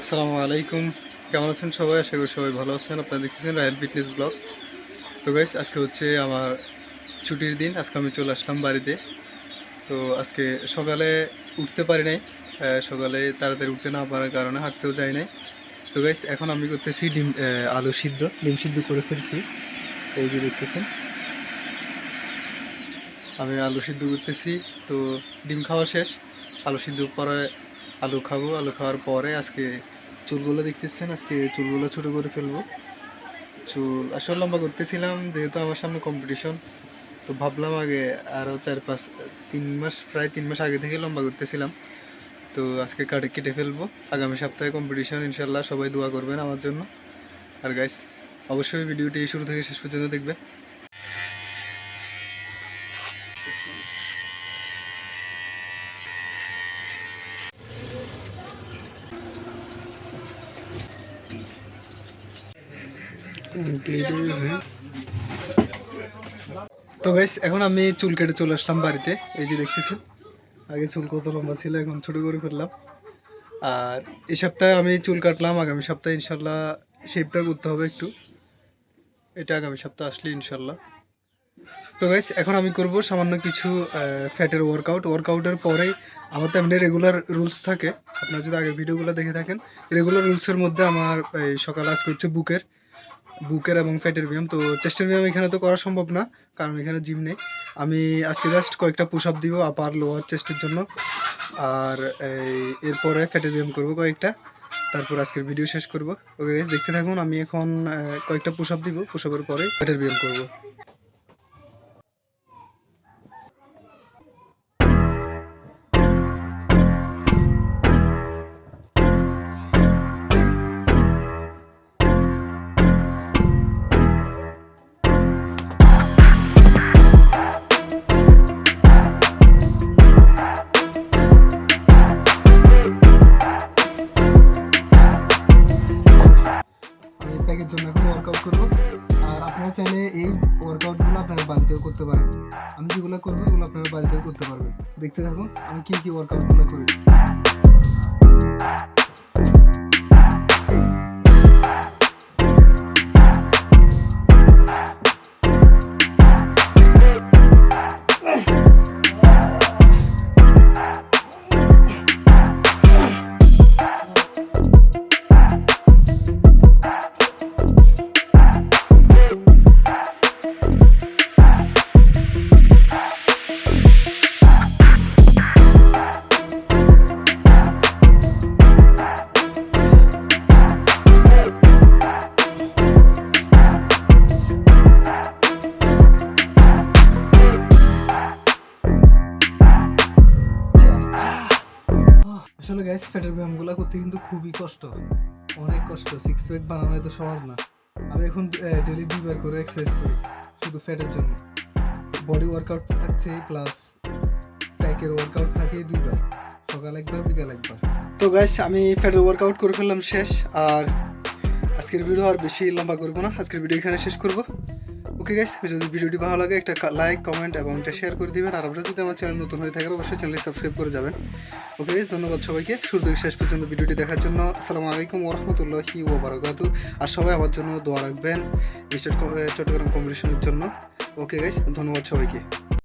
আসসালামু আলাইকুম। কেমন আছেন সবাই? আশা করি সবাই ভালো আছেন। আপনারা দেখতেছেন রায়ল ফিটনেস ব্লগ তো গাইস আজকে হচ্ছে আমার ছুটির দিন। আজকে আমি চলে আসলাম বাড়িতে। তো আজকে সকালে উঠতে পারি নাই। সকালে তাড়াতাড়ি উঠতে না পারার কারণে হাঁটতেও যাই নাই। তো গাইস এখন আমি করতেছি ডিম আলু সিদ্ধ। ডিম সিদ্ধ করে ফেলছি। এই যে দেখতেছেন। আমি আলু সিদ্ধ করতেছি, তো ডিম খাওয়া শেষ। আলু সিদ্ধ পরে আলু খাব। আলু খাওয়ার পরে আজকে চুলগুলো দেখতেছেন, আজকে চুলগুলো ছোটো করে ফেলব। চুল আসলে লম্বা করতেছিলাম, যেহেতু আমার সামনে কম্পিটিশন তো ভাবলাম আগে আরও চার পাঁচ, তিন মাস, প্রায় তিন মাস আগে থেকে লম্বা করতেছিলাম। তো আজকে কাটে, কেটে ফেলব। আগামী সপ্তাহে কম্পিটিশন ইনশাল্লাহ সবাই দোয়া করবেন আমার জন্য। আর গাইস অবশ্যই ভিডিওটি শুরু থেকে শেষ পর্যন্ত দেখবেন। তো গাইস এখন আমি চুল কেটে চলে আসলাম বাড়িতে। এই যে দেখতেছি আগে চুল কত লম্বা ছিল, এখন ছোট করে ফেললাম। আর এই সপ্তাহে আমি চুল কাটলাম, আগামী সপ্তাহে ইনশাল্লাহ শেপটা করতে হবে একটু। এটা আগামী সপ্তাহে আসলে ইনশাল্লাহ তো গাইস এখন আমি করব সামান্য কিছু ফ্যাটের ওয়ার্কআউট ওয়ার্কআউটের পরেই আমার তো এমনি রেগুলার রুলস থাকে। আপনারা যদি আগের ভিডিওগুলো দেখে থাকেন রেগুলার রুলসের মধ্যে আমার সকালে আজকে হচ্ছে বুকের। বুকের এবং ফ্যাটের ব্যায়াম। তো চেস্টের ব্যায়াম এখানে তো করা সম্ভব না, কারণ এখানে জিম নেই। আমি আজকে জাস্ট কয়েকটা পুশ আপ দিব আপার লোয়ার চেস্টের জন্য। আর এরপরে ফ্যাটের ব্যায়াম করব কয়েকটা। তারপর আজকের ভিডিও শেষ করব। ওকে দেখতে থাকুন, আমি এখন কয়েকটা পুশ আপ দিব। পুশ আপের পরে ফ্যাটের ব্যায়াম করব। প্যাকের জন্য এখন ওয়ার্কআউট করব। আর আপনারা চাইলে এই ওয়ার্কআউটগুলো আপনারা বাড়িতেও করতে পারেন। আমি যেগুলো করব, এগুলো আপনারা বাড়িতেও করতে পারবেন। দেখতে থাকুন, আমি কী কী ওয়ার্কআউটগুলো করি। আসলে গ্যাস ফ্যাটের ব্যায়ামগুলো করতে কিন্তু খুবই কষ্ট। অনেক কষ্ট সিক্স প্যাক বানানো এত সহজ না। আমি এখন ডেলি দুইবার করে এক্সারসাইজ করি, শুধু ফ্যাটের জন্য। বডি ওয়ার্কআউট থাকছে প্লাস প্যাকের ওয়ার্কআউট থাকে দুইবার, সকাল একবার, বিকাল একবার। তো গ্যাস আমি ফ্যাটের ওয়ার্কআউট করে ফেললাম শেষ, আর আজকের ভিডিও আর বেশি লম্বা করব না। আজকের ভিডিও এখানে শেষ করব। ওকে গাইস যদি ভিডিওটি ভালো লাগে, একটা লাইক কমেন্ট এবং একটা শেয়ার করে দিবেন। আর আপনারা যদি আমার চ্যানেল নতুন হয়ে থাকেন, অবশ্যই চ্যানেলটি সাবস্ক্রাইব করে যাবেন। ওকে গাইস ধন্যবাদ সবাইকে। শুরু থেকে শেষ পর্যন্ত ভিডিওটি দেখার জন্য আসসালামু আলাইকুম ওরহমতুল্লাহি ওবরাকাতু আর সবাই আমার জন্য দোয়া রাখবেন বিশেষ চট্টগ্রাম কম্পিটিশনের জন্য। ওকে গাইস ধন্যবাদ সবাইকে।